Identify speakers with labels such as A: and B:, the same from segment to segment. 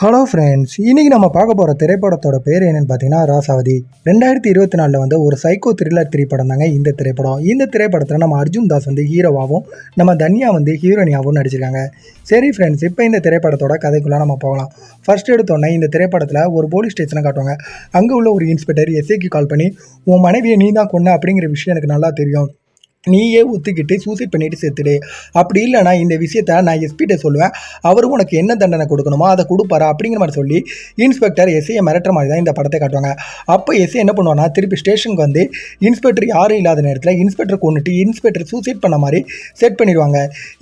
A: Hello friends இன்றைக்கி நம்ம பார்க்க போகிற திரைப்படத்தோட பேர் என்னென்னு பார்த்தீங்கன்னா ராசாவதி. ரெண்டாயிரத்தி இருபத்தி நாலில் வந்து ஒரு சைக்கோ த்ரில்லர் திரைப்படம் தாங்க இந்த திரைப்படம். இந்த திரைப்படத்தில் நம்ம அர்ஜுன் தாஸ் வந்து ஹீரோவாகவும் நம்ம தன்யா வந்து ஹீரோனியாகவும் நடிச்சிருக்காங்க. சரி ஃப்ரெண்ட்ஸ் இப்போ இந்த திரைப்படத்தோட கதைக்குள்ளே நம்ம போகலாம். ஃபர்ஸ்ட் எடுத்தோன்னே இந்த திரைப்படத்தில் ஒரு போலீஸ் ஸ்டேஷனை காட்டுவாங்க. அங்கே உள்ள ஒரு இன்ஸ்பெக்டர் எஸ்ஐக்கு கால் பண்ணி உன் மனைவியை நீ தான் கொன்ன அப்படிங்கிற விஷயம் எனக்கு நல்லா தெரியும். நீயே ஒத்துக்கிட்டு சூசைட் பண்ணிட்டு செத்துடு. அப்படி இல்லைனா இந்த விஷயத்த நான் எஸ்பிகிட்ட சொல்லுவேன். அவரும் உனக்கு என்ன தண்டனை கொடுக்கணுமோ அதை கொடுப்பாரா அப்படிங்கிற மாதிரி சொல்லி இன்ஸ்பெக்டர் எஸ்ஐயை மிரட்டுற மாதிரி தான் இந்த படத்தை காட்டுவாங்க. அப்போ எஸ்ஐ என்ன பண்ணுவானா திருப்பி ஸ்டேஷனுக்கு வந்து இன்ஸ்பெக்டர் யாரும் இல்லாத நேரத்தில் இன்ஸ்பெக்டர் கொண்டுட்டு இன்ஸ்பெக்டர் சூசைட் பண்ண மாதிரி செட் பண்ணிடுவாங்க.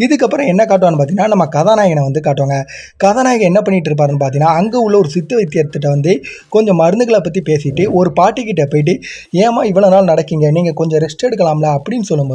A: இதுக்கப்புறம் என்ன காட்டுவான்னு பார்த்தீங்கன்னா நம்ம கதாநாயகனை வந்து காட்டுவாங்க. கதாநாயகன் என்ன பண்ணிட்டு இருப்பாருன்னு பார்த்தீங்கன்னா அங்கே உள்ள ஒரு சித்த வைத்தியத்திட்ட வந்து கொஞ்சம் மருந்துகளை பற்றி பேசிட்டு ஒரு பாட்டிக்கிட்ட போயிட்டு ஏமா இவ்வளோ நாள் நடக்கீங்க? நீங்கள் கொஞ்சம் ரெஸ்ட் எடுக்கலாம்ல? அப்படின்னு சொல்லும்போது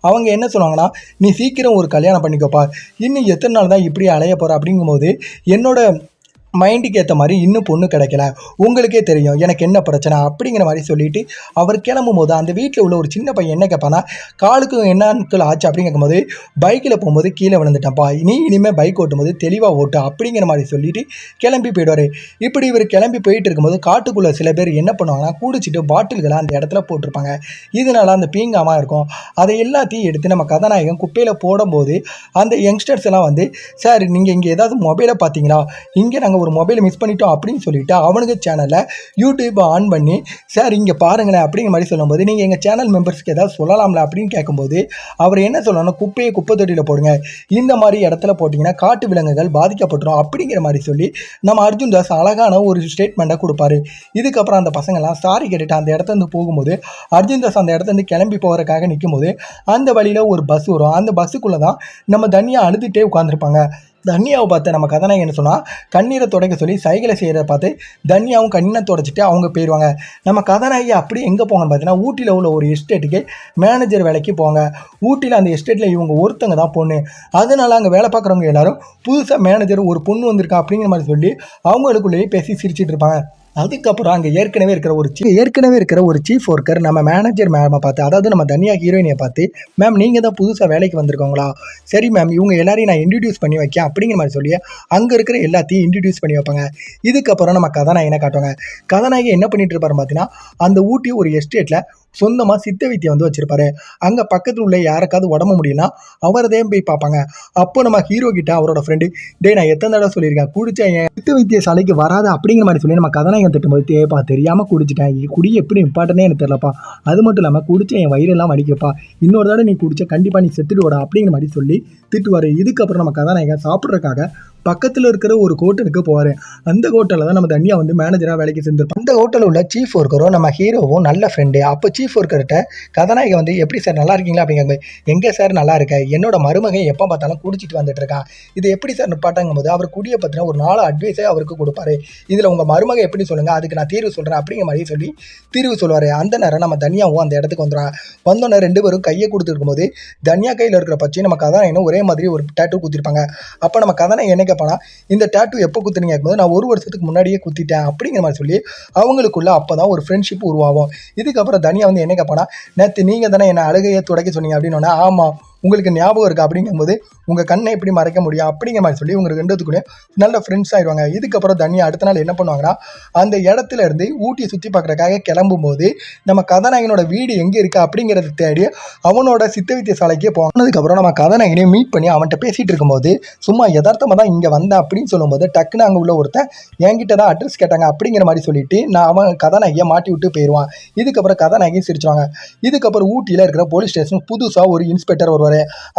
A: அவங்க என்ன சொல்லுவாங்கன்னா நீ சீக்கிரம் ஒரு கல்யாணம் பண்ணிக்கோப்பா. இன்னும் எத்தனை நாள் தான் இப்படி அலைய போகிற அப்படிங்கும்போது என்னோட மைண்டுக்கு ஏற்ற மாதிரி இன்னும் பொண்ணு கிடைக்கல. உங்களுக்கே தெரியும் எனக்கு என்ன பிரச்சனை அப்படிங்கிற மாதிரி சொல்லிட்டு அவர் கிளம்பும் போது அந்த வீட்டில் உள்ள ஒரு சின்ன பையன் என்ன கேட்பானா காலுக்கு என்ன நாட்கள் ஆச்சு? அப்படின்னு போது பைக்கில் போகும்போது கீழே விழுந்துட்டேன்ப்பா. நீ இனிமேல் பைக் ஓட்டும்போது தெளிவாக ஓட்டு அப்படிங்கிற மாதிரி சொல்லிட்டு கிளம்பி போயிடுவார். இப்படி இவர் கிளம்பி போயிட்டு இருக்கும்போது காட்டுக்குள்ளே சில பேர் என்ன பண்ணுவாங்கன்னா குடிச்சிட்டு பாட்டில்களை அந்த இடத்துல போட்டிருப்பாங்க. இதனால அந்த பீங்காமல் இருக்கும். அதை எல்லாத்தையும் எடுத்து நம்ம கதாநாயகன் குப்பையில் போடும்போது அந்த யங்ஸ்டர்ஸ் எல்லாம் வந்து சார் நீங்கள் இங்கே ஏதாவது மொபைலை பார்த்தீங்களா இங்கே நாங்கள் ஒரு மொபைலை மிஸ் பண்ணிட்டோம் அப்படின்னு சொல்லிட்டு அவனுக்கு சேனலை யூடியூப்பை ஆன் பண்ணி சார் இங்கே பாருங்களேன் அப்படிங்கிற மாதிரி சொல்லும்போது நீங்கள் எங்கள் சேனல் மெம்பர்ஸ்க்கு ஏதாவது சொல்லலாம்ல? அப்படின்னு கேட்கும்போது அவர் என்ன சொல்லணும்னா குப்பையை குப்பை தொட்டியில் போடுங்க. இந்த மாதிரி இடத்துல போட்டிங்கன்னா காட்டு விலங்குகள் பாதிக்கப்பட்டுரும் அப்படிங்கிற மாதிரி சொல்லி நம்ம அர்ஜுன் தாஸ் அழகான ஒரு ஸ்டேட்மெண்ட்டை கொடுப்பாரு. இதுக்கப்புறம் அந்த பசங்கள்லாம் சாரி கேட்டுட்டு அந்த இடத்துல இருந்து போகும்போது அர்ஜுன் தாஸ் அந்த இடத்துல இருந்து கிளம்பி போகிறதுக்காக நிற்கும்போது அந்த வழியில் ஒரு பஸ் வரும். அந்த பஸ்ஸுக்குள்ளே தான் நம்ம தனியாக அழுதுகிட்டே உட்காந்துருப்பாங்க தன்யாவை பார்த்து நம்ம கதாநாயகன் என்ன சொன்னால் கண்ணீரை துடைக்க சொல்லி சைகளை செய்கிறத பார்த்து தன்யாவும் கண்ணை துடைச்சிட்டு அவங்க போயிடுவாங்க நம்ம கதாநாயகி அப்படி எங்கே போங்கன்னு பார்த்தீங்கன்னா ஊட்டியில் உள்ள ஒரு எஸ்டேட்டுக்கு மேனேஜர் வேலைக்கு போங்க ஊட்டியில் அந்த எஸ்டேட்டில் இவங்க ஒருத்தங்க தான் பொண்ணு. அதனால் அங்கே வேலை பார்க்குறவங்க எல்லாரும் புதுசாக மேனேஜர் ஒரு பொண்ணு வந்திருக்கா அப்படிங்கிற மாதிரி சொல்லி அவங்களுக்குள்ளேயே பேசி சிரிச்சிட்டு இருப்பாங்க. அதுக்கப்புறம் அங்கே ஏற்கனவே இருக்கிற ஒரு சீ ஏற்கனவே இருக்கிற ஒரு சீஃப் ஒர்க்கர் நம்ம மேனேஜர் மேமை பார்த்து அதாவது நம்ம தனியா ஹீரோயினை பார்த்து மேம் நீங்கள் தான் புதுசாக வேலைக்கு வந்திருக்கோங்களா? சரி மேம் இவங்க எல்லாரையும் நான் இன்ட்ரடியூஸ் பண்ணி வைக்கேன் அப்படிங்கிற மாதிரி சொல்லி அங்கே இருக்கிற எல்லாத்தையும் இன்ட்ரடியூஸ் பண்ணி வைப்பாங்க. இதுக்கப்புறம் நம்ம கதாநாயகனை காட்டுவாங்க. கதாநாயகன் என்ன பண்ணிட்டு இருப்பாரு பார்த்தீங்கன்னா அந்த ஊட்டி ஒரு எஸ்டேட்டில் சொந்தமாக சித்த வைத்தியம் வந்து வச்சுருப்பாரு. அங்கே பக்கத்தில் உள்ள யாருக்காவது உடம்பு முடியும்னா அவரதே போய் பார்ப்பாங்க. அப்போ நம்ம ஹீரோ கிட்ட அவரோட ஃப்ரெண்டு டே நான் எத்தனை தடவை சொல்லியிருக்கேன்? குடிச்ச என் சித்த வைத்திய சாலைக்கு வராது அப்படிங்கிற மாதிரி சொல்லி நம்ம கதநாயகம் திட்டும்போது தேப்பா தெரியாமல் குடிச்சிட்டேன். குடி எப்படி இம்பார்ட்டனே எனக்கு தெரியலப்பா. அது மட்டும் இல்லாமல் குடிச்ச என் வயிறெல்லாம் வலிக்கப்பா இன்னொரு தடவை நீ குடிச்ச கண்டிப்பாக நீ செத்துடுவாடா அப்படிங்கிற மாதிரி சொல்லி திட்டுவார். இதுக்கப்புறம் நம்ம கதாநாயகன் சாப்பிட்றதுக்காக பக்கத்தில் இருக்கிற ஒரு ஹோட்டலுக்கு போவார் அந்த ஹோட்டலில் தான் நம்ம தனியாக வந்து மேனேஜராக வேலைக்கு சேர்ந்துருப்போம். அந்த ஹோட்டலில் உள்ள சீஃப் ஒர்க்கரும் நம்ம ஹீரோவும் நல்ல ஃப்ரெண்டு அப்போ சீஃப் ஒர்க்கர்கிட்ட கதாநாயகன் வந்து எப்படி சார் நல்லா இருக்கீங்களா? அப்படிங்கிற எங்கே சார் நல்லா இருக்க? என்னோட மருமகன் எப்போ பார்த்தாலும் குடிச்சிட்டு வந்துட்டு இருக்கான். இது எப்படி சார் நிப்பாட்டங்கும் போது அவர் குடியை பற்றின ஒரு நாலு அட்வைஸே அவருக்கு கொடுப்பாரு. இதில் உங்கள் மருமகன் எப்படி சொல்லுங்கள் அதுக்கு நான் தீர்வு சொல்கிறேன் அப்படிங்கிற மாதிரி சொல்லி தீர்வு சொல்லுவார். அந்த நேரம் நம்ம தனியாவும் அந்த இடத்துக்கு வந்துடுறான் வந்தோடனே ரெண்டு பேரும் கையை கொடுத்துருக்கும் போது தனியா கையில் இருக்கிற பச்சையும் நம்ம கதாநாயகனும் ஒரே மாதிரி ஒரு டேட்டு கொடுத்துருப்பாங்க அப்போ நம்ம கதாநாயகன் என்ன கேட்பானா இந்த டேட்டூ எப்போ குத்துனீங்க? நான் ஒரு வருஷத்துக்கு முன்னாடியே குத்திட்டேன் அப்படிங்கிற மாதிரி சொல்லி அவங்களுக்குள்ள அப்போ தான் ஒரு ஃப்ரெண்ட்ஷிப் உருவாகும். இதுக்கப்புறம் தனியா வந்து என்ன கேட்பானா நேற்று நீங்கள் தானே என்னை அழுகையை துடைக்க சொன்னீங்க அப்படின்னு ஆமாம் உங்களுக்கு ஞாபகம் இருக்குது அப்படிங்கும்போது உங்கள் கண்ணை எப்படி மறைக்க முடியும் அப்படிங்கிற மாதிரி சொல்லி உங்களுக்கு ரெண்டுத்துக்குள்ளேயும் நல்ல ஃப்ரெண்ட்ஸ் ஆயிடுவாங்க இதுக்கப்புறம் தனியாக அடுத்த நாள் என்ன பண்ணுவாங்கன்னா அந்த இடத்துல இருந்து ஊட்டியை சுற்றி பார்க்குறக்காக கிளம்பும்போது நம்ம கதாநாயகனோட வீடு எங்கே இருக்குது அப்படிங்கிறத தேடி அவனோட சித்த வைத்திய சாலைக்கே போனதுக்கப்புறம் நம்ம கதாநாயகனையும் மீட் பண்ணி அவன்கிட்ட பேசிகிட்டு இருக்கும்போது சும்மா யதார்த்தமாக தான் இங்கே வந்தேன் அப்படின்னு சொல்லும்போது டக்குன்னு அங்கே உள்ள ஒருத்தன் என்கிட்ட தான் அட்ரஸ் கேட்டாங்க அப்படிங்கிற மாதிரி சொல்லிட்டு நான் அவன் கதாநாயகியை மாட்டி விட்டு போயிடுவான் இதுக்கப்புறம் கதாநாயகியும் சிரிச்சுவாங்க இதுக்கப்புறம் ஊட்டியில் இருக்கிற போலீஸ் ஸ்டேஷன் புதுசாக ஒரு இன்ஸ்பெக்டர் வருவார்.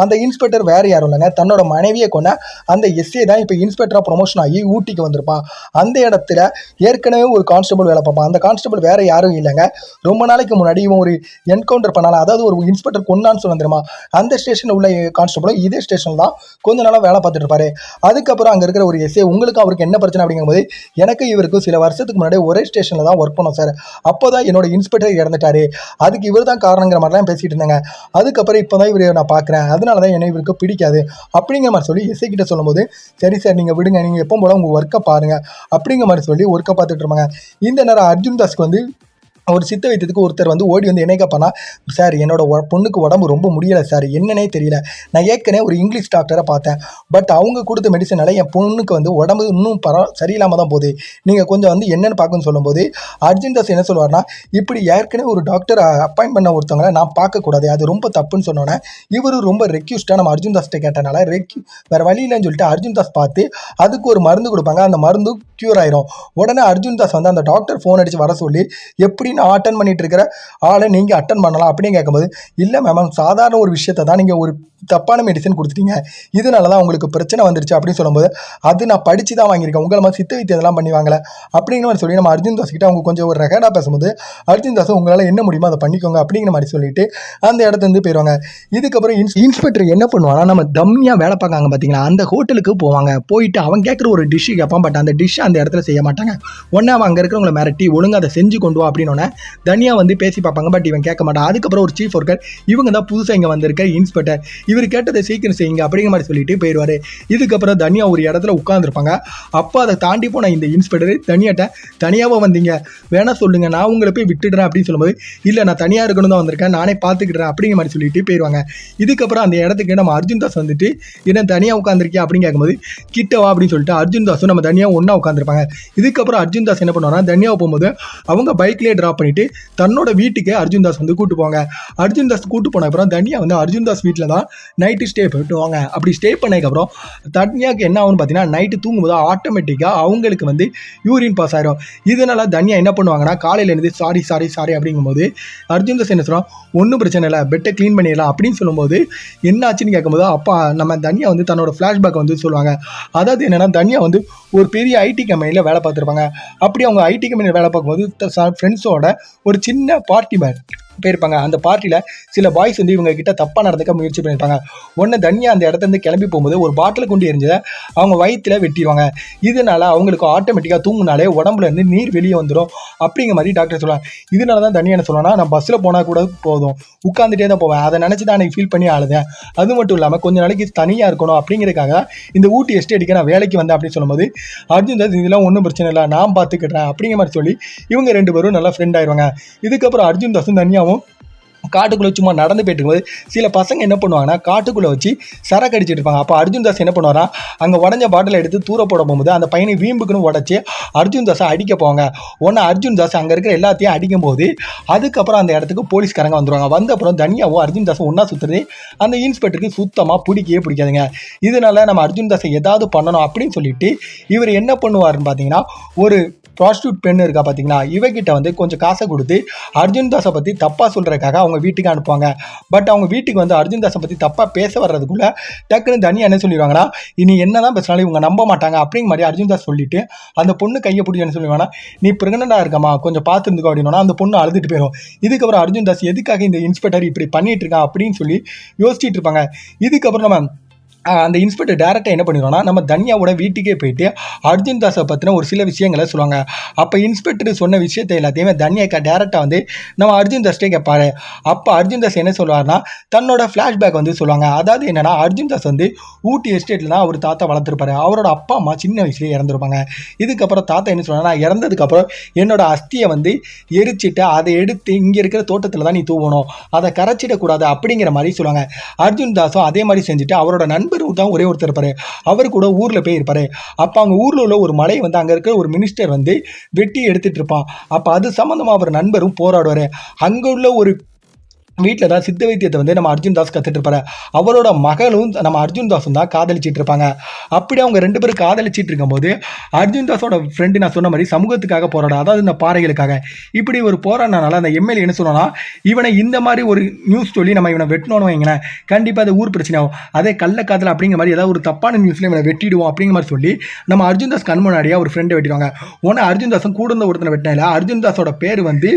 A: அந்த இன்ஸ்பெக்டர் வேறு யாரும் இல்லைங்க. தன்னோட மனைவியை கொண்ட அந்த எஸ்ஏ தான் இப்போ இன்ஸ்பெக்டராக ப்ரொமோஷன் ஆகி ஊட்டிக்கு வந்திருப்பான். அந்த இடத்துல ஏற்கனவே ஒரு கான்ஸ்டபிள் வேலை பார்ப்பான். அந்த கான்ஸ்டபிள் வேறு யாரும் இல்லைங்க. ரொம்ப நாளைக்கு முன்னாடி இவன் ஒரு என்கவுண்டர் பண்ணால அதாவது ஒரு இன்ஸ்பெக்டர் கொண்டான்னு சொன்ன தெரியுமா? அந்த ஸ்டேஷனில் உள்ள கான்ஸ்டபிளும் இதே ஸ்டேஷனில் தான் கொஞ்ச நாளாக வேலை பார்த்துட்டு இருப்பாரு. அதுக்கப்புறம் அங்கே இருக்கிற ஒரு எஸ்ஏ உங்களுக்கு அவருக்கு என்ன பிரச்சனை? அப்படிங்கும்போது எனக்கு இவருக்கு சில வருஷத்துக்கு முன்னாடி ஒரே ஸ்டேஷனில் தான் ஒர்க் பண்ணோம் சார் அப்போ தான் என்னோட இன்ஸ்பெக்டர் இறந்துட்டாரு. அதுக்கு இவர் தான் காரணங்கிற மாதிரிலாம் பேசிகிட்டு இருந்தாங்க. அதுக்கப்புறம் இப்போ தான் இவர் நான் பார்க்குறேன் அதனால தான் என்னை இவருக்கு பிடிக்காது. அப்படிங்கிற மாதிரி சொல்லி இசைக்கிட்ட கிட்ட சொல்லும்போது சரி சார் நீங்கள் விடுங்க. நீங்கள் எப்போ போல உங்கள் ஒர்க்கை பாருங்கள் அப்படிங்கிற மாதிரி சொல்லி ஒர்க்கை பார்த்துட்டு இருப்பாங்க. இந்த நேரம் அர்ஜுன் தாஸ்க்கு வந்து ஒரு சித்த வைத்தியத்துக்கு ஒருத்தர் வந்து ஓடி வந்து என்ன கேட்பானா சார் என்னோட பொண்ணுக்கு உடம்பு ரொம்ப முடியலை சார். என்னன்னே தெரியல. நான் ஏற்கனவே ஒரு இங்கிலீஷ் டாக்டரை பார்த்தேன். பட் அவங்க கொடுத்த மெடிசனால என் பொண்ணுக்கு வந்து உடம்பு இன்னும் பர சரியில்லாமல் தான் போகுது. நீங்கள் கொஞ்சம் வந்து என்னென்னு பார்க்கணும்னு சொல்லும்போது அர்ஜுன் தாஸ் என்ன சொல்லுவார்னா இப்படி ஏற்கனவே ஒரு டாக்டர் அப்பாயின்ட் பண்ண ஒருத்தவங்களை நான் பார்க்கக்கூடாது அது ரொம்ப தப்புன்னு சொன்னோன்னே இவர் ரொம்ப ரெக்யூஸ்டாக நம்ம அர்ஜுன் தாஸ்கிட்ட கேட்டனால ரெக்யூ வேறு வழி இல்லைன்னு சொல்லிட்டு அர்ஜுன் தாஸ் பார்த்து அதுக்கு ஒரு மருந்து கொடுப்பாங்க. அந்த மருந்து க்யூர் ஆயிரும். உடனே அர்ஜுன் தாஸ் வந்து அந்த டாக்டர் ஃபோன் அடித்து வர சொல்லி எப்படி நான் அட்டன் பண்ணிட்டு இருக்கிற ஆளை நீங்கள் அட்டன் பண்ணலாம் அப்படின்னு கேட்கும்போது இல்லை மேம் சாதாரண ஒரு விஷயத்தை தான் நீங்கள் ஒரு தப்பான மெடிசன் கொடுத்துட்டீங்க. இதனால தான் உங்களுக்கு பிரச்சனை வந்துருச்சு. அப்படின்னு சொல்லும்போது அது நான் படித்து தான் வாங்கியிருக்கேன். உங்களை மாதிரி சித்த வைத்தியம் இதெல்லாம் பண்ணி வாங்கலை. அப்படிங்கிற மாதிரி சொல்லி நம்ம அர்ஜுன் தாஸ் கிட்ட அவங்க கொஞ்சம் ஒரு ரெகடாக பேசும்போது அர்ஜுன் தாஸ் உங்களால் என்ன முடியுமோ அதை பண்ணிக்கோங்க. அப்படிங்கிற மாதிரி சொல்லிட்டு அந்த இடத்துல இருந்து போயிடுவாங்க இதுக்கப்புறம் இன்ஸ் இன்ஸ்பெக்டர் என்ன பண்ணுவாங்கன்னா நம்ம தம்மியாக வேலை பார்க்காங்க பார்த்தீங்களா அந்த ஹோட்டலுக்கு போவாங்க. போயிட்டு அவன் கேட்குற ஒரு டிஷ்ஷு கேட்பான் பட் அந்த டிஷ் அந்த இடத்துல செய்ய மாட்டாங்க. ஒன்று அவன் அங்கே இருக்கிறவங்களை மிரட்டி ஒழுங்காக அதை செஞ்சு கொண்டு வா அப்படின்னு தனியாக வந்து பேசி பார்ப்பாங்க பட் இவன் கேட்க மாட்டான். அதுக்கப்புறம் ஒரு சீஃப் ஒர்க்கர் இவங்க தான் புதுசாக இங்கே வந்திருக்க இன்ஸ்பெக்டர் இவர் கேட்டதை சீக்கிரம் செய்யுங்க அப்படிங்கிற மாதிரி சொல்லிட்டு போயிடுவார் இதுக்கப்புறம் தனியா ஒரு இடத்துல உட்காந்துருப்பாங்க அப்போ அதை தாண்டி போன இந்த இன்ஸ்பெக்டர் தனியாட்ட தனியாகவா வந்தீங்க? வேணா சொல்லுங்க நான் உங்களை போய் விட்டுடுறேன் அப்படின்னு சொல்லும்போது இல்லை நான் தனியாக இருக்கணும் தான் வந்திருக்கேன் நானே பார்த்துக்கிடுறேன் அப்படிங்கிற மாதிரி சொல்லிட்டு போயிடுவாங்க இதுக்கப்புறம் அந்த இடத்துக்கு நம்ம அர்ஜுன் தாஸ் வந்துட்டு என்ன தனியாக உட்காந்துருக்கியா அப்படின்னு கேட்கும்போது கிட்ட வா அப்படின்னு சொல்லிட்டு அர்ஜுன் தாஸும் நம்ம தனியாக ஒன்றா உட்காந்துருப்பாங்க இதுக்கப்புறம் அர்ஜுன் தாஸ் என்ன பண்ணுவாங்கன்னா தனியாக போகும்போது அவங்க பைக்லேயே ட்ராப் பண்ணிட்டு தன்னோட வீட்டுக்கு அர்ஜுன் தாஸ் வந்து கூட்டு போவாங்க. அர்ஜுன் தாஸ் கூட்டு போன அப்புறம் தனியா வந்து அர்ஜுன் தாஸ் வீட்டில் தான் நைட்டு ஸ்டே பண்ணிட்டு வாங்க. அப்படி ஸ்டே பண்ணதுக்கப்புறம் தனியாக்கு என்ன ஆகும்னு பார்த்தீங்கன்னா நைட்டு தூங்கும்போது ஆட்டோமேட்டிக்காக அவங்களுக்கு வந்து யூரின் பாஸ் ஆயிரும். இதனால தனியா என்ன பண்ணுவாங்கன்னா காலையில இருந்து சாரி சாரி சாரி அப்படிங்கும்போது அர்ஜுன் தாஸ் என்ன சொல்கிறோம் ஒன்றும் பிரச்சனை இல்லை பெட்டை க்ளீன் பண்ணிடலாம் அப்படின்னு சொல்லும்போது என்ன ஆச்சுன்னு கேட்கும்போது அப்பா நம்ம தனியா வந்து தன்னோட ஃப்ளாஷ்பேக் வந்து சொல்லுவாங்க. அதாவது என்னன்னா தனியா வந்து ஒரு பெரிய ஐடி கம்பெனியில் வேலை பார்த்துருப்பாங்க. அப்படி அவங்க ஐடி கம்பெனியில் வேலை பார்க்கும்போது ஃப்ரெண்ட்ஸோட ஒரு சின்ன பார்ட்டி மேன் போயிருப்பாங்க அந்த பார்ட்டியில் சில பாய்ஸ் வந்து இவங்க கிட்ட தப்பாக நடந்துக்க முயற்சி பண்ணியிருப்பாங்க ஒன்று தனியாக அந்த இடத்துல இருந்து கிளம்பி போகும்போது ஒரு பாட்டில் கொண்டு எரிஞ்சதை அவங்க வயிற்றுல வெட்டிடுவாங்க இதனால அவங்களுக்கு ஆட்டோமேட்டிக்காக தூங்குனாலே உடம்புல இருந்து நீர் வெளியே வந்துடும் அப்படிங்கிற மாதிரி டாக்டர் சொல்லுவாங்க இதனால தான் தனியாக என்ன சொல்லணும்னா நான் பஸ்ஸில் போனால் கூட போதும். உட்காந்துட்டே தான் போவேன். அதை நினச்சி தான் எனக்கு ஃபீல் பண்ணி ஆளுதேன் அது மட்டும் இல்லாமல் கொஞ்ச நாளைக்கு தனியாக இருக்கணும் அப்படிங்கிறதுக்காக இந்த ஊட்டி எஸ்டேட்டுக்கு நான் வேலைக்கு வந்தேன் அப்படின்னு சொல்லும்போது அர்ஜுன் தாஸ் இதெல்லாம் ஒன்றும் பிரச்சனை இல்லை. நான் பார்த்துக்கிட்டேன் அப்படிங்கிற மாதிரி சொல்லி இவங்க ரெண்டு பேரும் நல்லா ஃப்ரெண்ட் ஆயிடுவாங்க இதுக்கப்புறம் அர்ஜுன் தாஸும் தனியாகவும் காட்டுக்குள்ளே சும்மா நடந்து போயிட்டு இருக்கும்போது சில பசங்க என்ன பண்ணுவாங்கன்னா காட்டுக்குள்ளே வச்சு சரக்கு அடிச்சுட்டு இருப்பாங்க. அப்போ அர்ஜுன் தாஸ் என்ன பண்ணுவாரா அங்கே உடஞ்ச பாட்டில் எடுத்து தூர போட போகும்போது அந்த பையனை வீம்புக்குன்னு உடச்சி அர்ஜுன் தாஸை அடிக்க போவாங்க. ஒன்று அர்ஜுன் தாஸ் அங்கே இருக்கிற எல்லாத்தையும் அடிக்கும்போது அதுக்கப்புறம் அந்த இடத்துக்கு போலீஸ்காரங்க வந்துடுவாங்க வந்த அப்புறம் தனியாவும் அர்ஜுன் தாஸும் ஒன்றா சுற்றுறது அந்த இன்ஸ்பெக்டருக்கு சுத்தமாக பிடிக்கவே பிடிக்காதுங்க. இதனால நம்ம அர்ஜுன் தாஸை ஏதாவது பண்ணணும் அப்படின்னு சொல்லிட்டு இவர் என்ன பண்ணுவாருன்னு பார்த்தீங்கன்னா ஒரு ப்ராஸ்டியூட் பெண் இருக்கா பார்த்தீங்கன்னா இவகிட்ட வந்து கொஞ்சம் காசை கொடுத்து அர்ஜுன் தாஸை பற்றி தப்பாக சொல்கிறதுக்காக அவங்க வீட்டுக்கு அனுப்புவாங்க. பட் அவங்க வீட்டுக்கு வந்து அர்ஜுன் தாஸை பற்றி தப்பாக பேச வர்றதுக்குள்ளே டக்குன்னு தனியாக என்ன சொல்லிடுவாங்கன்னா இனி என்ன தான் பேசினாலும் இவங்க நம்ப மாட்டாங்க அப்படிங்கிற மாதிரி அர்ஜுன் தாஸ் சொல்லிட்டு அந்த பொண்ணு கையை பிடிச்சி என்ன சொல்லுவாங்கன்னா நீ ப்ரெக்னெண்டாக இருக்கமா கொஞ்சம் பார்த்துருந்துக்கோ அப்படின்னா அந்த பொண்ணு அழுதுட்டு போயிடும். இதுக்கப்புறம் அர்ஜுன் தாஸ் எதுக்காக இந்த இன்ஸ்பெக்டர் இப்படி பண்ணிட்டு இருக்கான் அப்படின்னு சொல்லி யோசிச்சுட்டு இருப்பாங்க. இதுக்கப்புறம் நம்ம அந்த இன்ஸ்பெக்டர் டேரெக்டாக என்ன பண்ணிடுவாங்கன்னா நம்ம தன்யாவோட வீட்டுக்கே போயிட்டு அர்ஜுன் தாஸை பற்றின ஒரு சில விஷயங்களை சொல்லுவாங்க. அப்போ இன்ஸ்பெக்டர் சொன்ன விஷயத்தை எல்லாத்தையுமே தன்யாக்கா டேரெக்டாக வந்து நம்ம அர்ஜுன் தாஸ்டே கேட்பாரு அப்போ அர்ஜுன் தாஸ் என்ன சொல்லுவார்னா தன்னோட ஃப்ளாஷ்பேக் வந்து சொல்லுவாங்க. அதாவது என்னென்னா அர்ஜுன் தாஸ் வந்து ஊட்டி எஸ்டேட்டில் தான் அவர் தாத்தா வளர்த்துருப்பாரு. அவரோட அப்பா அம்மா சின்ன வயசுலேயே இறந்துருப்பாங்க. இதுக்கப்புறம் தாத்தா என்ன சொல்லுவாங்கன்னா இறந்ததுக்கப்புறம் என்னோட அஸ்தியை வந்து எரிச்சிட்டு அதை எடுத்து இங்கே இருக்கிற தோட்டத்தில் தான் நீ தூவணும். அதை கரைச்சிடக்கூடாது அப்படிங்கிற மாதிரி சொல்லுவாங்க. அர்ஜுன் தாஸும் அதே மாதிரி செஞ்சுட்டு அவரோட நண்பர் தான் ஒரே ஒருத்தர் இருப்பார். அவர் கூட ஊரில் போய் இருப்பார். அப்போ அவங்க ஊரில் உள்ள ஒரு மலை வந்து அங்கே இருக்கிற ஒரு மினிஸ்டர் வந்து வெட்டி எடுத்துகிட்டு இருப்பான். அப்போ அது சம்மந்தமாக அவர் நண்பரும் போராடுவார். அங்கே உள்ள ஒரு வீட்டில் தான் சித்த வைத்தியத்தை வந்து நம்ம அர்ஜுன் தாஸ் கற்றுட்டு இருப்பாரு. அவரோட மகளும் நம்ம அர்ஜுன் தாஸும் தான் காதலிச்சிட்டு இருப்பாங்க. அப்படி அவங்க ரெண்டு பேரும் காதலிச்சிட்டு இருக்கும்போது அர்ஜுன் தாஸோட ஃப்ரெண்டு நான் சொன்ன மாதிரி சமூகத்துக்காக போராட அதாவது இந்த பாறைகளுக்காக. இப்படி ஒரு போராடினால அந்த எம்எல்ஏ என்ன சொன்னோன்னா இவனை இந்த மாதிரி ஒரு நியூஸ் சொல்லி நம்ம இவனை வெட்டணும்னு வைங்களேன். கண்டிப்பாக அது ஊர் பிரச்சனை ஆகும். அதே கள்ள காதல் அப்படிங்கிற மாதிரி ஏதாவது ஒரு தப்பான நியூஸில் இவனை வெட்டிடுவோம் அப்படிங்கிற மாதிரி சொல்லி நம்ம அர்ஜுன் தாஸ் கண் முன்னாடியே ஒரு ஃப்ரெண்டை வெட்டிடுவாங்க. உடனே அர்ஜுன் தாஸும் கூட இருந்த ஒருத்தனை வெட்டினால அர்ஜுன் தாஸோட பேர் வந்து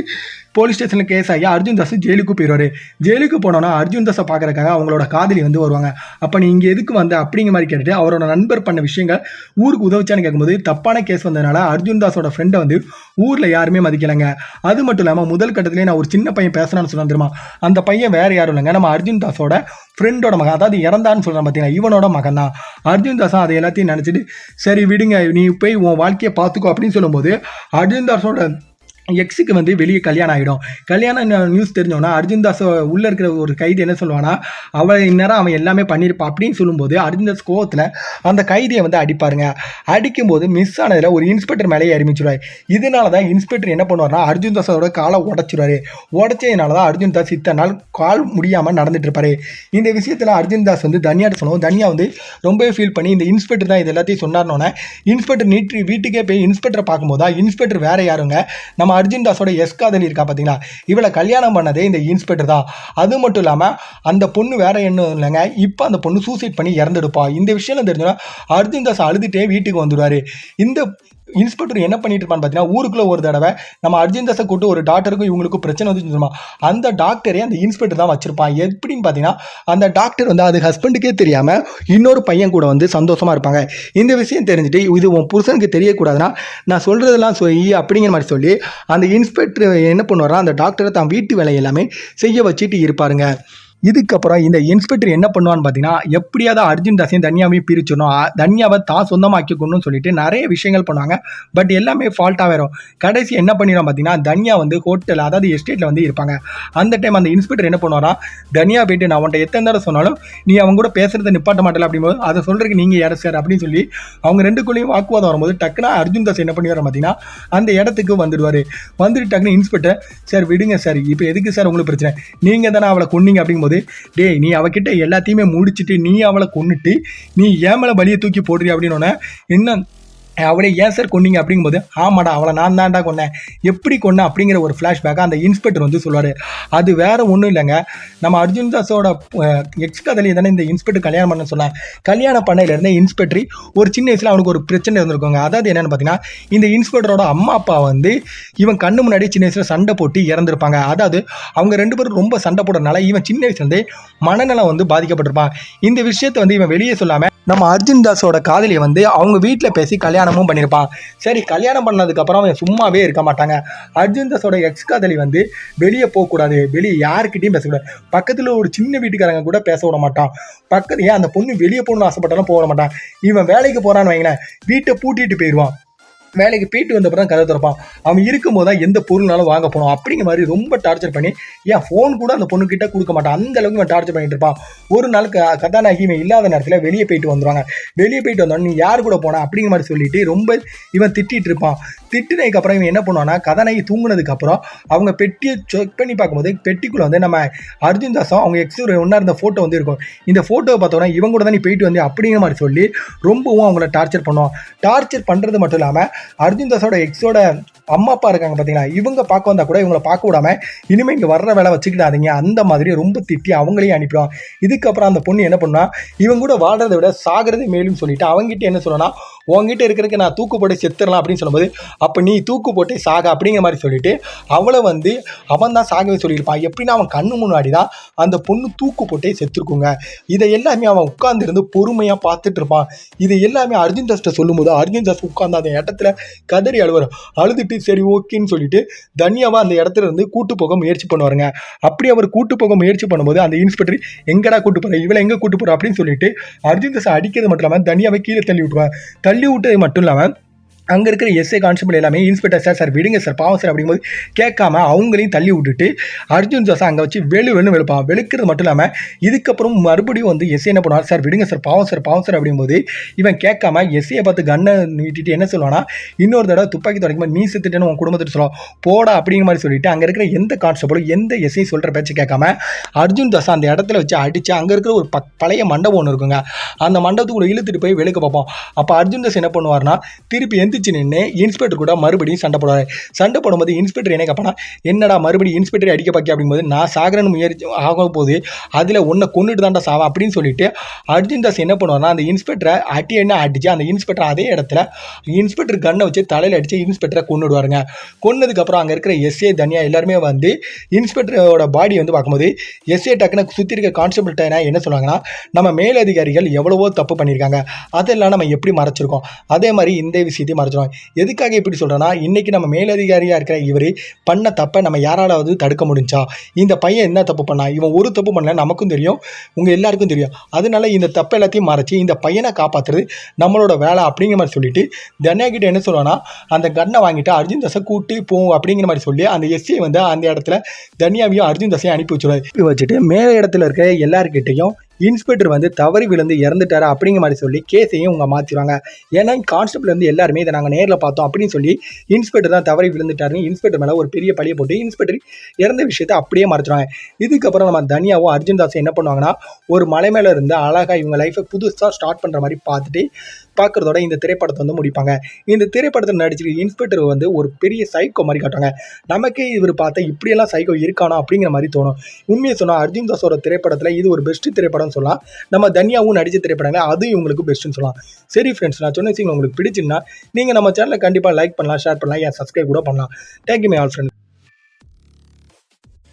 A: போலீஸ் ஸ்டேஷனில் கேஸ் ஆகி அர்ஜுன் தாஸ் ஜெயிலுக்கு போயிடுவார் ஜெயிலுக்கு போனோன்னா அர்ஜுன் தாஸை பார்க்குறக்காக அவங்களோட காதலி வந்து வருவாங்க. அப்போ நீ இங்கே எதுக்கு வந்த அப்படிங்கிற மாதிரி கேட்டுட்டு அவரோட நண்பர் பண்ண விஷயங்கள் ஊருக்கு உதவிச்சான்னு கேட்கும்போது தப்பான கேஸ் வந்ததுனால அர்ஜுன் தாஸோட ஃப்ரெண்டை வந்து ஊரில் யாருமே மதிக்கலைங்க. அது மட்டும் இல்லாமல் முதல் கட்டத்திலே நான் ஒரு சின்ன பையன் பேசுகிறான்னு சொன்னா தெரியுமா? அந்த பையன் வேறு யாரும் இல்லைங்க. நம்ம அர்ஜுன் தாஸோட ஃப்ரெண்டோட மகன் அதாவது இறந்தான்னு சொல்கிறேன் பார்த்தீங்கன்னா இவனோட மகன் தான். அர்ஜுன் தாஸும் அதை எல்லாத்தையும் நினச்சிட்டு சரி விடுங்க. நீ போய் உன் வாழ்க்கையை பார்த்துக்கோ அப்படின்னு சொல்லும்போது அர்ஜுன் தாஸோட எக்ஸுக்கு வந்து வெளியே கல்யாணம் ஆகிடும் கல்யாணம் நியூஸ் தெரிஞ்சோன்னா அர்ஜுன் தாஸ் உள்ளே இருக்கிற ஒரு கைதி என்ன சொல்லுவான்னா அவன் இந்நேரம் அவன் எல்லாமே பண்ணியிருப்பான் அப்படின்னு சொல்லும்போது அர்ஜுன் தாஸ் கோவத்தில் அந்த கைதியை வந்து அடிப்பாருங்க. அடிக்கும்போது மிஸ் ஆனதில் ஒரு இன்ஸ்பெக்டர் மேலே அறிமிச்சிருவார் இதனால தான் இன்ஸ்பெக்டர் என்ன பண்ணுவார்னா அர்ஜுன் தாஸோட காலை உடச்சிருவாரு. உடச்சதுனால தான் அர்ஜுன் தாஸ் இத்தனை நாள் கால் முடியாமல் நடந்துட்டு இருப்பாரு. இந்த விஷயத்தில் அர்ஜுன் தாஸ் வந்து தனியாட்ட சொல்லுவோம் தனியா வந்து ரொம்பவே ஃபீல் பண்ணி இந்த இன்ஸ்பெக்டர் தான் இது எல்லாத்தையும் சொன்னார்னோன்னே இன்ஸ்பெக்டர் நீட்டு வீட்டுக்கே போய் இன்ஸ்பெக்டரை பார்க்கும்போது தான் இன்ஸ்பெக்டர் வேறு யாருங்க? நம்ம அர்ஜுன் தாஸோட எஸ்காதனி இருக்கா பார்த்தீங்களா இவளை கல்யாணம் பண்ணதே இந்த இன்ஸ்பெக்டர் தான். அது மட்டும் இல்லாமல் அந்த பொண்ணு வேற என்ன இல்லைங்க. இப்போ அந்த பொண்ணு சூசைட் பண்ணி இறந்துடுப்பா. இந்த விஷயம் தெரிஞ்சோன்னா அர்ஜுன் தாஸ் அழுதுட்டே வீட்டுக்கு வந்துடுவார். இந்த இன்ஸ்பெக்டர் என்ன பண்ணிட்டு இருப்பான்னு பார்த்தீங்கன்னா ஊருக்குள்ள ஒரு தடவை நம்ம அர்ஜுன் தாஸை கூட்டு ஒரு டாக்டருக்கும் இவங்களுக்கும் பிரச்சனை வந்து சொல்லுமா. அந்த டாக்டரே அந்த இன்ஸ்பெக்டர் தான் வச்சிருப்பான். எப்படின்னு பார்த்தீங்கன்னா அந்த டாக்டர் வந்து அது ஹஸ்பண்டுக்கே தெரியாமல் இன்னொரு பையன் கூட வந்து சந்தோஷமாக இருப்பாங்க. இந்த விஷயம் தெரிஞ்சுட்டு இது உன் புருஷனுக்கு தெரியக்கூடாதுன்னா நான் சொல்கிறதெல்லாம் சொல்லி அப்படிங்கிற மாதிரி சொல்லி அந்த இன்ஸ்பெக்டர் என்ன பண்ணுவாரா அந்த டாக்டரை தான் வீட்டு வேலை எல்லாமே செய்ய வச்சுட்டு இருப்பாருங்க. இதுக்கப்புறம் இந்த இன்ஸ்பெக்டர் என்ன பண்ணுவான்னு பார்த்தீங்கன்னா எப்படியாவது அர்ஜுன் தாசையும் தனியாவையும் பிரிச்சிடணும். தனியாவை தான் சொந்தமாக்கிக்கணும்னு சொல்லிட்டு நிறைய விஷயங்கள் பண்ணுவாங்க. பட் எல்லாமே ஃபால்ட்டாக வரும். கடைசி என்ன பண்ணிடும் பார்த்தீங்கன்னா தனியா வந்து ஹோட்டல் அதாவது எஸ்டேட்டில் வந்து இருப்பாங்க. அந்த டைம் அந்த இன்ஸ்பெக்டர் என்ன பண்ணுவாரா தனியா போயிட்டு நான் உன்ட்ட எத்தனை தடவை சொன்னாலும் நீ அவங்க கூட பேசுறத நிப்பாட்ட மாட்டல அப்படிங்கும்போது அதை சொல்றதுக்கு நீங்கள் யார் சார் அப்படின்னு சொல்லி அவங்க ரெண்டுக்குள்ளேயும் வாக்குவாதம் வரும்போது டக்குனா அர்ஜுன் தாஸ் என்ன பண்ணிடுவார் பார்த்தீங்கன்னா அந்த இடத்துக்கு வந்துடுவார். வந்துட்டு டக்குனு இன்ஸ்பெக்டர் சார் விடுங்க சார் இப்போ எதுக்கு சார் உங்களுக்கு பிரச்சனை? நீங்கள் தானே அவளை கொன்னீங்க அப்படிங்கும்போது டேய் நீ அவகிட்ட எல்லாத்தையுமே முடிச்சுட்டு நீ அவளை கொன்னுட்டு நீ ஏன் பலியை தூக்கி போடுறீ? அப்படின்னு என்ன அவளை ஏன் சார் கொன்னீங்க? அப்படிங்கும்போது ஆமாடா அவளை நான் தான்டா கொன்னேன். எப்படி கொன்னேன் அப்படிங்கிற ஒரு ஃப்ளாஷ்பேக்கை அந்த இன்ஸ்பெக்டர் வந்து சொல்லுவார். அது வேற ஒன்றும் இல்லைங்க. நம்ம அர்ஜுன் தாஸோட எக்ஸ் கதலி தானே இந்த இன்ஸ்பெக்டர் கல்யாணம் பண்ண சொன்னேன் கல்யாணம் பண்ணையிலேருந்து இன்ஸ்பெக்டரி ஒரு சின்ன வயசில் அவனுக்கு ஒரு பிரச்சனை இருந்திருக்குங்க. அதாவது என்னென்னு பார்த்தீங்கன்னா இந்த இன்ஸ்பெக்டரோட அம்மா அப்பா வந்து இவன் கண்ணு முன்னாடி சின்ன வயசில் சண்டை போட்டு இறந்துருப்பாங்க. அதாவது அவங்க ரெண்டு பேரும் ரொம்ப சண்டை போடுறதுனால இவன் சின்ன வயசுலேருந்தே மனநலம் வந்து பாதிக்கப்பட்டிருப்பான். இந்த விஷயத்தை வந்து இவன் வெளியே சொல்லாமல் நம்ம அர்ஜுன் தாஸோட காதலியை வந்து அவங்க வீட்டில் பேசி கல்யாணம் கல்யாணமும் பண்ணியிருப்பான் சரி கல்யாணம் பண்ணதுக்கப்புறம் அவன் சும்மாவே இருக்க மாட்டாங்க. அர்ஜுன் தாஸோட எக்ஸ் காதலி வந்து வெளியே போகக்கூடாது. வெளியே யாருக்கிட்டையும் பேசக்கூடாது. பக்கத்தில் ஒரு சின்ன வீட்டுக்காரங்க கூட பேச விட மாட்டான். பக்கத்து ஏன் அந்த பொண்ணு வெளியே போகணும்னு ஆசைப்பட்டாலும் போக மாட்டான். இவன் வேலைக்கு போகிறான்னு வைங்களேன். வீட்டை பூட்டிட்டு போயிடுவான் வேலைக்கு போயிட்டு வந்த தான் கதை திறப்பான். அவன் இருக்கும்போது தான் எந்த பொருள்னாலும் வாங்க போனோம் அப்படிங்கிற மாதிரி ரொம்ப டார்ச்சர் பண்ணி ஏன் ஃபோன் கூட அந்த பொண்ணுக்கிட்ட கொடுக்க மாட்டான். அந்த அளவுக்கு இவன் டார்ச்சர் பண்ணிட்டு இருப்பான். ஒரு நாள் க- கதாநாயகி இவன் இல்லாத நேரத்தில் வெளியே போயிட்டு வந்துருவாங்க. வெளியே போயிட்டு வந்தோடனே நீ யார் கூட போனா? அப்படிங்கிற மாதிரி சொல்லிட்டு ரொம்ப இவன் திட்டிட்டு இருப்பான். திட்டினதுக்கு அப்புறம் இவன் என்ன பண்ணுவான்னா கதாநாயகி தூங்கினதுக்கு அப்புறம் அவங்க பெட்டியை செக் பண்ணி பார்க்கும்போது பெட்டிக்குள்ள வந்து நம்ம அர்ஜுன் தாஸும் அவங்க எக்ஸ் ஒன்றா இருந்த ஃபோட்டோ வந்து இருக்கும். இந்த ஃபோட்டோவை பார்த்தோன்னா இவங்க கூட தான் நீ போயிட்டு வந்து அப்படிங்கிற மாதிரி சொல்லி ரொம்பவும் அவங்கள டார்ச்சர் பண்ணுவான். டார்ச்சர் பண்ணுறது மட்டும் இல்லாமல் அர்ஜுன் தாஸோட எக்ஸோட அம்மா அப்பா இருக்காங்க பார்த்தீங்களா இவங்க பார்க்க வந்தால் கூட இவங்கள பார்க்க விடாம இனிமேல் இங்கே வர்ற வேலை வச்சுக்கிட்டாதீங்க அந்த மாதிரி ரொம்ப திட்டி அவங்களையும் அனுப்பிடுவான் இதுக்கப்புறம் அந்த பொண்ணு என்ன பண்ணா இவங்க கூட வாழ்றதை விட சாகிறதே மேலும் சொல்லிட்டு அவங்ககிட்ட என்ன சொல்லணும்னா உங்ககிட்ட இருக்கிறதுக்கு நான் தூக்கு போட்டு செத்துடலாம் அப்படின்னு சொல்லும்போது அப்போ நீ தூக்கு போட்டு சாக அப்படிங்கிற மாதிரி சொல்லிட்டு அவளை வந்து அவன் தான் சாகவே சொல்லியிருப்பான். எப்படின்னா அவன் கண்ணு முன்னாடி தான் அந்த பொண்ணு தூக்கு போட்டே செத்துருக்குங்க. இதை எல்லாமே அவன் உட்காந்துருந்து பொறுமையாக பார்த்துட்டு இருப்பான். இது எல்லாமே அர்ஜுன் தாஸ்ட்டை சொல்லும்போது அர்ஜுன் தாஸ் உட்கார்ந்து அந்த இடத்துல கதறி அழுவார் அழுதுட்டு சரி ஓகேன்னு சொல்லிட்டு தனியாவா அந்த இடத்துல இருந்து கூட்டு போக முயற்சி பண்ணுவாருங்க. அப்படி அவர் கூட்டு போக முயற்சி பண்ணும்போது அந்த இன்ஸ்பெக்டர் எங்கடா கூட்டு போற இவளை எங்க கூட்டு போகிறா அப்படின்னு சொல்லிட்டு அர்ஜுன் தாஸ் அடிக்கிறது மட்டும் இல்லாமல் தனியாவை கீழே தள்ளி விட்டுருவார் தள்ளி விட்டது மட்டும் இல்லாமல் அங்கே இருக்கிற எஸ்ஏ கான்ஸ்டபிள் எல்லாமே இன்ஸ்பெக்டர் சார் சார் விடுங்க சார் பாவம் சார் அப்படிங்கும்போது கேட்காம அவங்களையும் தள்ளி விட்டுட்டு அர்ஜுன் ஜோசா அங்கே வச்சு வெளு வெளு வெளுப்பான் வெளுக்கிறது மட்டும் இல்லாமல் இதுக்கப்புறம் மறுபடியும் வந்து எஸ்ஏ என்ன பண்ணுவார்? சார் விடுங்க சார் பாவம் சார் பாவம் சார் அப்படிங்கும்போது இவன் கேட்காம எஸ்ஐயை பார்த்து கண்ணை நீட்டிட்டு என்ன சொல்லுவானா இன்னொரு தடவை துப்பாக்கி துடைக்கும் நீ செத்துட்டேன்னு உன் குடும்பத்துட்டு சொல்லுவான் போடா அப்படிங்கிற மாதிரி சொல்லிட்டு அங்கே இருக்கிற எந்த கான்ஸ்டபிளும் எந்த எஸ்ஐ சொல்கிற பேச்சு கேட்காம அர்ஜுன் தாஸ் அந்த இடத்துல வச்சு அடித்து அங்கே இருக்கிற ஒரு ப பழைய மண்டபம் ஒன்று இருக்குங்க. அந்த மண்டபத்துக்குள்ளே இழுத்துட்டு போய் வெளுக்க பார்ப்போம். அப்போ அர்ஜுன் தாஸ் என்ன பண்ணுவார்னா திருப்பி எந்திரிச்சு நின்று இன்ஸ்பெக்டர் கூட மறுபடியும் சண்டை போடுவார். சண்டை போடும்போது இன்ஸ்பெக்டர் என்ன கேட்பானா என்னடா மறுபடியும் இன்ஸ்பெக்டர் அடிக்க பாக்கி அப்படிங்கும்போது நான் சாகரன்னு முயற்சி ஆக போது அதில் ஒன்றை கொண்டுட்டு தான்டா சாவா அப்படின்னு சொல்லிட்டு அர்ஜுன் தாஸ் என்ன பண்ணுவார்னா அந்த இன்ஸ்பெக்டரை அட்டி என்ன அடிச்சு அந்த இன்ஸ்பெக்டர் அதே இடத்துல இன்ஸ்பெக்டர் கண்ணை வச்சு தலையில் அடித்து இன்ஸ்பெக்டரை கொண்டுடுவாருங்க கொன்னதுக்கப்புறம் அங்கே இருக்கிற எஸ்ஏ தனியா எல்லாருமே வந்து இன்ஸ்பெக்டரோட பாடி வந்து பார்க்கும்போது எஸ்ஏ டக்குன்னு சுற்றி இருக்க கான்ஸ்டபிள் என்ன சொல்லுவாங்கன்னா நம்ம மேலதிகாரிகள் எவ்வளவோ தப்பு பண்ணியிருக்காங்க. அதெல்லாம் நம்ம எப்படி மறைச்சிருக்கோம்? அதே மாதிரி இந்த விஷயத்தையும் மறைச்சிடும் எதுக்காக இப்படி சொல்கிறேன்னா இன்றைக்கி நம்ம மேலதிகாரியாக இருக்கிற இவர் பண்ண தப்பை நம்ம யாராலாவது தடுக்க முடிஞ்சா இந்த பையன் என்ன தப்பு பண்ணா இவன் ஒரு தப்பு பண்ணல நமக்கும் தெரியும் உங்கள் எல்லாருக்கும் தெரியும். அதனால இந்த தப்பை எல்லாத்தையும் மறைச்சி இந்த பையனை காப்பாற்றுறது நம்மளோட வேலை அப்படிங்கிற மாதிரி சொல்லிட்டு தன்யா கிட்ட என்ன சொல்லுவான்னா அந்த கன்னை வாங்கிட்டு அர்ஜுன் தசை கூட்டி போகும் அப்படிங்கிற மாதிரி சொல்லி அந்த எஸ்சியை வந்து அந்த இடத்துல தன்யாவையும் அர்ஜுன் தசையும் அனுப்பி வச்சுருவாரு. அனுப்பி வச்சுட்டு மேலே இடத்துல இருக்க எல்லாருக்கிட்டையும் இன்ஸ்பெக்டர் வந்து தவறி விழுந்து இறந்துட்டாரு அப்படிங்கிற மாதிரி சொல்லி கேஸையும் அவங்க மாற்றிடுவாங்க ஏன்னா கான்ஸ்டபிள் வந்து எல்லாருமே இதை நாங்கள் நேரில் பார்த்தோம் அப்படின்னு சொல்லி இன்ஸ்பெக்டர் தான் தவறி விழுந்துட்டாருன்னு இன்ஸ்பெக்டர் மேலே ஒரு பெரிய பழியை போட்டு இன்ஸ்பெக்டர் இறந்த விஷயத்தை அப்படியே மறைச்சிடுவாங்க இதுக்கப்புறம் நம்ம தனியாவும் அர்ஜுன் தாஸும் என்ன பண்ணுவாங்கன்னா ஒரு மலை மேலே இருந்து அழகாக இவங்க லைஃப்பை புதுசாக ஸ்டார்ட் பண்ணுற மாதிரி பார்த்துட்டு பார்க்குறதோட இந்த திரைப்படத்தை வந்து முடிப்பாங்க. இந்த திரைப்படத்தில் நடிச்சிருக்க இன்ஸ்பெக்டர் வந்து ஒரு பெரிய சைக்கோ மாதிரி காட்டுவாங்க. நமக்கே இவர் பார்த்தா இப்படியெல்லாம் சைக்கோ இருக்கானோ அப்படிங்கிற மாதிரி தோணும். உண்மையை சொன்னால் அர்ஜுன் தாஸோட திரைப்படத்தில் இது ஒரு பெஸ்ட் திரைப்படம் திரைப்படம்னு சொல்லலாம் நம்ம தனியாவும் நடித்த திரைப்படங்கள் அது இவங்களுக்கு பெஸ்ட்டுன்னு சொல்லலாம். சரி ஃப்ரெண்ட்ஸ் நான் சொன்ன விஷயம் உங்களுக்கு பிடிச்சிருந்தா நீங்கள் நம்ம சேனலை கண்டிப்பாக லைக் பண்ணலாம் ஷேர் பண்ணலாம் ஏன் சப்ஸ்கிரைப் கூட பண்ணலாம். Thank you my all friends